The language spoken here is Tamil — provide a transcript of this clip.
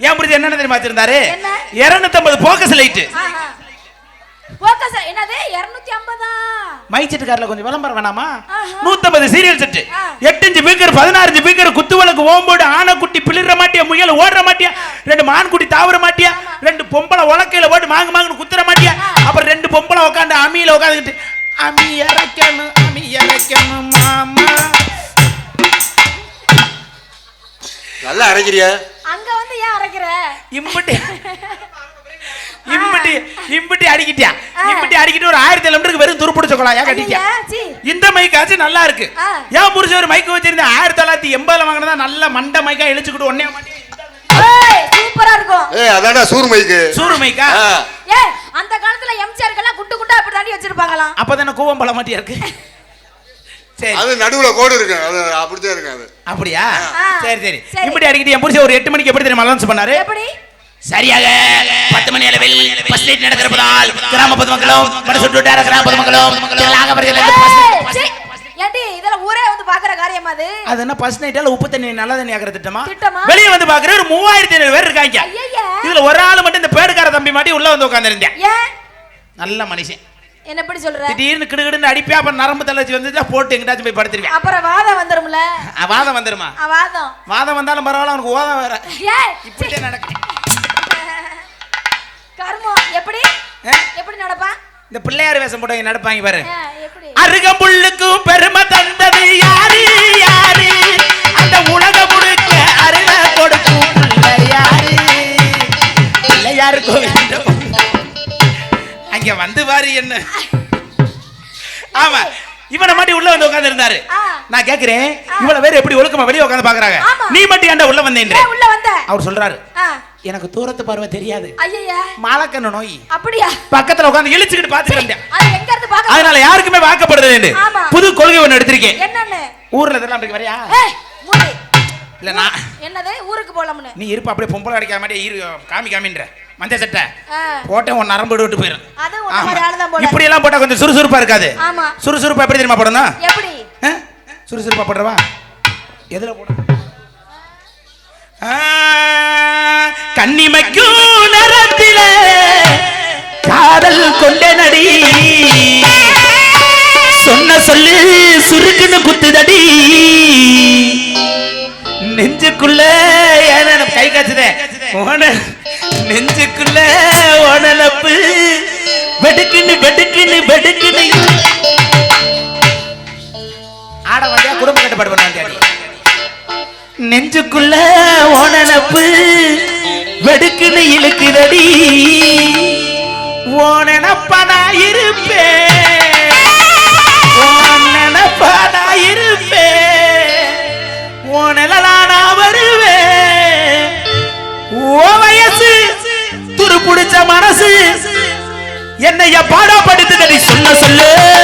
ஏன் புரிஞ்சு என்ன தெரியுமா வச்சிருந்தாரு? என்ன? இருநூத்தம்பது போக்கஸ் லைட்டு. Focus, என்னது? இருநூத்தி ஐம்பதா மைச்செட்டு கார்ல கொஞ்சம் விளம்பரம் வேணாமா. நூத்தம்பது சீரியல் செட்டு. எட்டு இஞ்சு பீக்கர் பதினாறு இஞ்சு பீக்கர் குத்து விளக்கு ஓம்போடு ஆனைக்குட்டி பிளிற மாட்டியா முயல் ஓடுற மாட்டியா ரெண்டு மான்குட்டி தாவர மாட்டியா ரெண்டு பொம்பளை உலக்கையில போட்டு மாங்கு மாங்குன்னு குத்துற மாட்டியா அப்புறம் ரெண்டு பொம்பளை உட்காந்து அமியில உட்காந்துக்கிட்டு அமி இறக்கணும் அமி இறக்கணும் மாமா. நல்லா அரைக்கிறியா அங்க வந்து ஏன் அரைக்கிற இம்புட்டி. இம்புட்டி இம்புட்டி அடிக்கிட்டியா. இம்புட்டி அடிக்கிட்டு ஒரு ஆயிரத்தி எழுநூறுக்கு வெறும் துருப்பிடிச்ச குழாயா கட்டிட்டியா. இந்த மைக்காச்சும் நல்லா இருக்கு. ஏன் புரிச்ச ஒரு மைக் வச்சிருந்தேன் ஆயிரத்தி தொள்ளாயிரத்தி எண்பதுல வாங்கினதா நல்ல மண்டை மைக்கா இழிச்சுக்கிட்டு ஒன்னே சூப்பரா இருக்கும். ஏய் அதான்டா சூர் மைக்கு சூறு மைக்கா. ஏய் அந்த காலத்துல எம்ஜிஆருக்கெல்லாம் குட்டு குட்டா அப்படி தாண்டி வச்சிருப்பாங்களாம். அப்பதானே கூவம் பழ மாட்டியா இருக்கு? சரி. அது நடுவுல கோடு இருக்கு. அது அப்படித்தான் இருக்கு அது. அப்படியா. சரி சரி. சரி. இப்படி அடிக்கிட்டு என் ஒரு எட்டு மணிக்கு எப்படி தெரியுமா அலௌன்ஸ் பண்ணாரு? எப்படி? சரியாக பத்து மணி அளவில் ஃபர்ஸ்ட் நைட் நடக்கிறதால் கிராம பொதுமக்களும் சுற்றுவட்டார கிராம பொதுமக்களும் திரளாக இதெல்லாம் ஊரே வந்து பாக்குற காரியமா அது? அது என்ன ஃபர்ஸ்ட் நைட்டால உப்பு தண்ணி நல்ல தண்ணி ஆக்கிற திட்டமா? திட்டமா? வெளியே வந்து பாக்குற ஒரு மூவாயிரத்தி ஐநூறு பேர் இருக்காங்க. இதுல ஒரு ஆள் மட்டும் இந்த பேடுக்கார தம்பி மாட்டி உள்ள வந்து உட்காந்துருந்தேன் ஏன்? நல்ல மனுஷன். என்ன எப்படி சொல்ற? திடீர்னு கிடுகிடுன்னு அடிப்பியா அப்புறம் நரம்பு தளர்ச்சி வந்துச்சா போட்டு எங்கிட்டாச்சும் போய் படுத்துருவேன். அப்புறம் வாதம் வந்துரும்ல? வாதம் வந்துருமா? வாதம். வாதம் வந்தாலும் பரவாயில்ல அவனுக்கு ஓதம் வேற. இப்படியே நடக்கும். கர்மம் எப்படி? எப்படி நடப்பான் இந்த பிள்ளையார் வேஷம் போட்டு நடப்பாங்க பாரு. அருகம்புல்லுக்கும் பெருமை தந்தது யாரு யாரு? அந்த உலக முழுக்க அருள கொடுக்கும் பிள்ளையாரு. பிள்ளையாரு கோவில் அங்க வந்து பாரு என்ன. ஆமா இவனை மட்டும் உள்ள வந்து உட்கார்ந்து இருந்தாரு. நான் கேக்குறேன் இவ்வளவு பேர் எப்படி ஒழுக்கமா வெளியே உட்கார்ந்து பாக்குறாங்க. நீ மட்டும் ஏன்டா உள்ள வந்தேன் உள்ள வந்த? அவர் சொல்றாரு எனக்கு தூரத்து பார்வை தெரியாது. ஐயையே. மாலக்கண்ணு நோய். அப்படியா? பக்கத்துல உட்கார்ந்து இழிச்சுக்கிட்டு பாக்க அதனால யாருக்குமே வாக்கப்படுறது ஆமா. புது கொள்கை ஒண்ணு எடுத்திருக்கேன். என்னன்னு? ஊர்ல இதெல்லாம் அப்படி வரையா? இல்ல நான் என்னது? ஊருக்கு போலாம்னு. நீ இருப்ப அப்படியே பொம்பளை அடிக்காத மாதிரி இரு காமி காமின்ற. மஞ்ச சட்டை. போட்டேன் உன் நரம்பு விட்டு போயிடும் இப்படி எல்லாம் போட்டா கொஞ்சம் சுறுசுறுப்பா இருக்காது. ஆமா. சுறுசுறுப்பா எப்படி தெரியுமா போடணும்? எப்படி? சுறுசுறுப்பா போடுறவா எதுல போட கன்னிமைக்கும் நரத்தில காதல் கொண்ட நடி. சொன்ன சொல்லு சுருக்குன்னு குத்துதடி. நெஞ்சுக்குள்ள ஏன்னா கை காய்ச்சுதே. நெஞ்சுக்குள்ள ஓனப்பு வெடுக்குன்னு வெடுக்குன்னு வெடுக்குன்னு. ஆட வந்தியா குடும்ப கட்டுப்பாடு பண்ண நெஞ்சுக்குள்ள ஓனனப்பு வெடுக்குன்னு இழுக்குதடி. ஓனனப்பா நான் இருப்பேன். ஓனனப்பா நான் இருப்பேன். ஓனலா நான் வருவேன். ஓ வயசு துரு மனசு என்னைய பாடப்படுத்துதடி. சொல்ல சொல்லு.